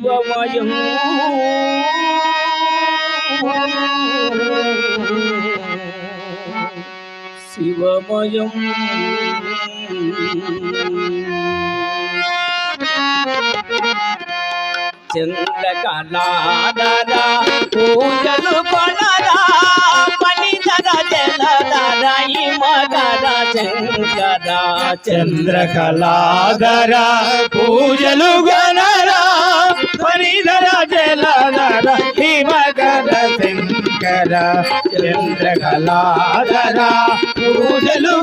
శివమయం శివమయం చంద్రకళాధర పూజలు కొనరా పనిధర జలధర మగర శంకర చంద్రకళాధర పూజలు గణరా పరిధర జలధర హిమకర శంకర. చంద్రకళాధర పూజలు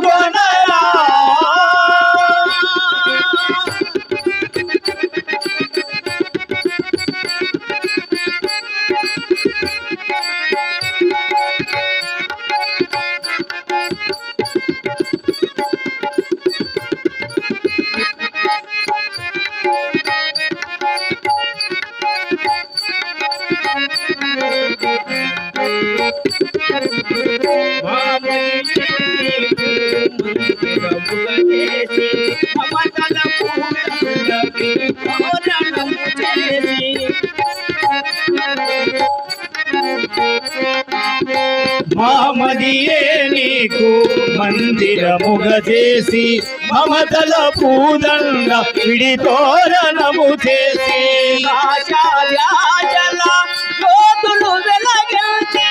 గణరా మామదియే నీకు మందిరముగ చేసి మమతల పూదండ విడితోరణము చేసి ఆచార్యాజల వెలగించి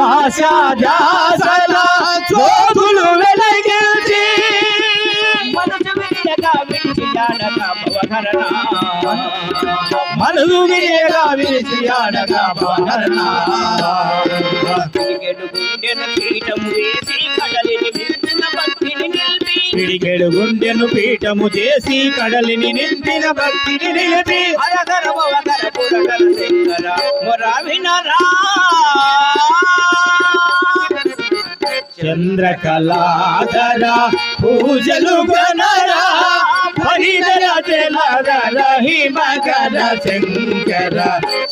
ఆశాజాసల జ్యోతులు వెలగించి. మనసు విరియగా విడిచి జానక భవహరణ మనసు విరియగా విరిచి ఆడక పహరణ. పిడికెడు గుండెను పీఠం వేసి కడలిని మించిన భక్తిని నిలిపి. పిడికెడు గుండెను పీఠము చేసి కడలిని నింపిన భక్తిని నిలిపి. హరహర భవహర పురహర శంకర మొర వినరా చంద్రకళాధర పూజలు గణరా హరిధర జలధర హిమకర శంకర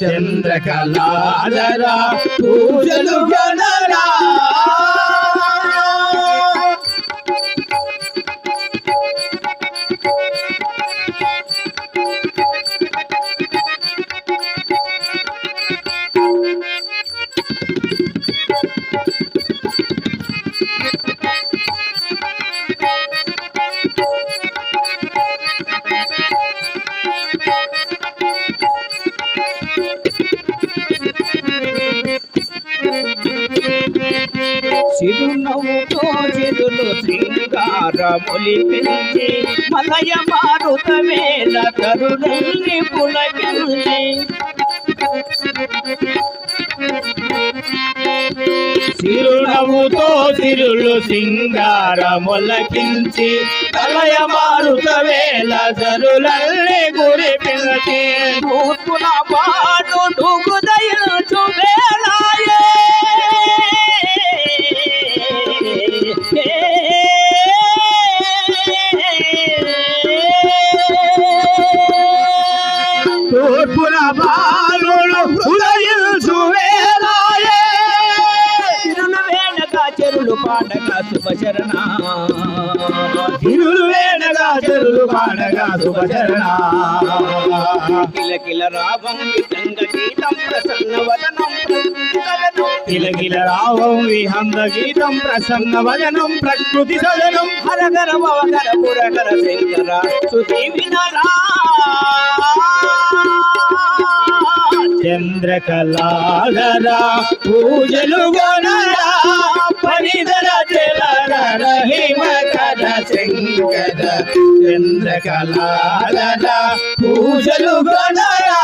చంద్రకళాధర పూజలు గణరా. చిరునవ్వుతో చిరులు శృంగారములి మలయ మారుత వేల తరుణల్ని చిరునవ్వుతో తిరులు సింగార మొలకించి కలయ మారుత వేల జరులల్ని గురిపించి తూర్పున పాడు తూర్పున బాలుడు ఉదయించు వేలాయే వేడగా చెరులు పాడగా శుభచరణ తిరులు వేడగా చెరులు పాడగా శుభచరణ కిలకిల రావం గీతం ప్రసన్న వదనం కిలకిల రావం విహంద గీతం ప్రసన్న వదనం ప్రకృతి సదనం. హరగర భవగర పురగర శంకర. వినరా చంద్రకళాధర పూజలు గొనరా పరిధర జలధర శంకర. చంద్రకళాధర పూజలు గొనరా